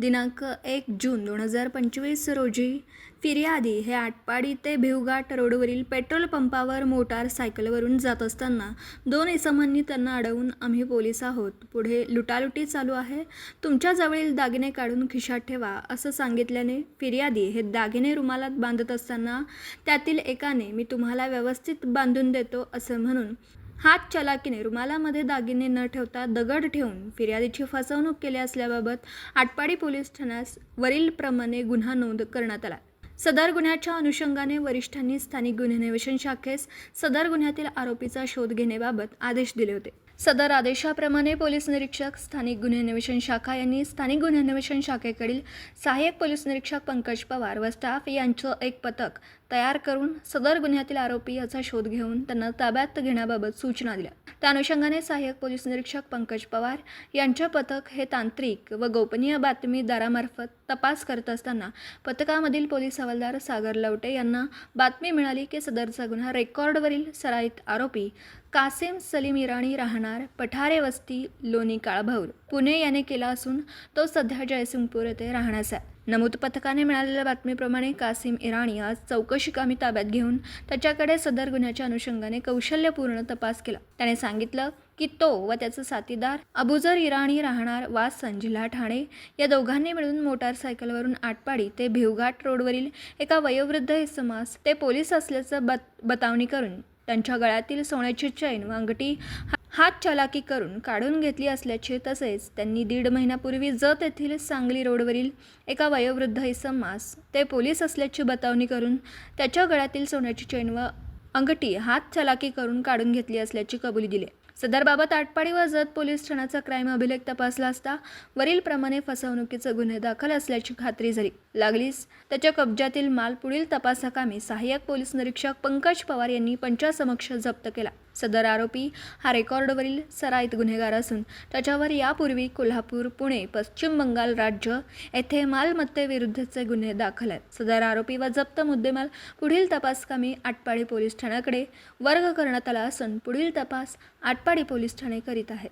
दिनांक एक जून दोन हजार पंचवीस रोजी फिर्यादी हे आटपाडी ते भिवघाट रोडवरील पेट्रोल पंपावर मोटार सायकलवरून जात असताना दोन इसमांनी त्यांना अडवून आम्ही पोलीस आहोत. पुढे लुटालुटी चालू आहे. तुमच्याजवळील दागिने काढून खिशात ठेवा असं सांगितल्याने फिर्यादी हे दागिने रुमालात बांधत असताना त्यातील एकाने मी तुम्हाला व्यवस्थित बांधून देतो असं म्हणून हात चलाकीने रुमालामध्ये दागिने न ठेवता दगड ठेवून फिर्यादीची फसवणूक केली असल्याबाबत आटपाडी पोलीस ठाण्यास वरीलप्रमाणे गुन्हा नोंद करण्यात आला. सदर गुन्ह्याच्या अनुषंगाने वरिष्ठांनी स्थानिक गुन्हे अन्वेषण शाखेस सदर गुन्ह्यातील आरोपीचा शोध घेण्याबाबत आदेश दिले होते. सदर आदेशाप्रमाणे पोलीस निरीक्षक स्थानिक गुन्हे अन्वेषण शाखा यांनी स्थानिक गुन्हे अन्वेषण शाखेकडील सहाय्यक पोलीस निरीक्षक पंकज पवार व स्टाफ यांचं एक पथक तयार करून सदर गुन्ह्यातील आरोपी याचा शोध घेऊन त्यांना ताब्यात घेण्याबाबत सूचना दिल्या. त्या अनुषंगाने सहाय्यक पोलीस निरीक्षक पंकज पवार यांच्या पथक हे तांत्रिक व गोपनीय बातमीदारामार्फत तपास करत असताना पथकामधील पोलीस हवालदार सागर लवटे यांना बातमी मिळाली की सदरचा गुन्हा रेकॉर्डवरील सराईत आरोपी कासिम सलीम इराणी राहणार पठारे वस्ती लोणी काळभौर. पुणे याने केला असून तो सध्या जयसिंगपूर येथे राहण्यास आहे. नमूद पथकाने मिळालेल्या बातमीप्रमाणे कासिम इराणी आज चौकशी कामी ताब्यात घेऊन त्याच्याकडे सदर गुन्ह्याच्या अनुषंगाने कौशल्यपूर्ण तपास केला. त्याने सांगितलं की तो व त्याचा साथीदार अबुजर इराणी राहणार वासन जिल्हा ठाणे या दोघांनी मिळून मोटारसायकलवरून आटपाडी ते भिवघाट रोडवरील एका वयोवृद्ध इसमास ते पोलीस असल्याचं बत बतावणी करून त्यांच्या गळ्यातील सोन्याची चैन व अंगठी हा- हात चलाकी करून काढून घेतली असल्याचे तसेच त्यांनी दीड महिन्यापूर्वी जत येथील सांगली रोडवरील एका वयोवृद्ध इसमास ते पोलीस असल्याची बतावणी करून त्याच्या गळ्यातील सोन्याची चैन व अंगठी हात चलाकी करून काढून घेतली असल्याची कबुली दिली. सदरबाबत आटपाडी व जत पोलीस ठाण्याचा क्राईम अभिलेख तपासला असता वरीलप्रमाणे फसवणुकीचा गुन्हे दाखल असल्याची खात्री झाली. लागलीच त्याच्या कब्जातील माल पुढील तपासाकामी सहाय्यक पोलीस निरीक्षक पंकज पवार यांनी पंचासमक्ष जप्त केला. सदर आरोपी हा रेकॉर्डवरील सराईत गुन्हेगार असून त्याच्यावर यापूर्वी कोल्हापूर पुणे पश्चिम बंगाल राज्य येथे मालमत्तेविरुद्धचे गुन्हे दाखल आहेत. सदर आरोपी व जप्त मुद्देमाल पुढील तपासकामी आटपाडी पोलीस ठाण्याकडे वर्ग करण्यात आला असून पुढील तपास आटपाडी पोलीस ठाणे करीत आहेत.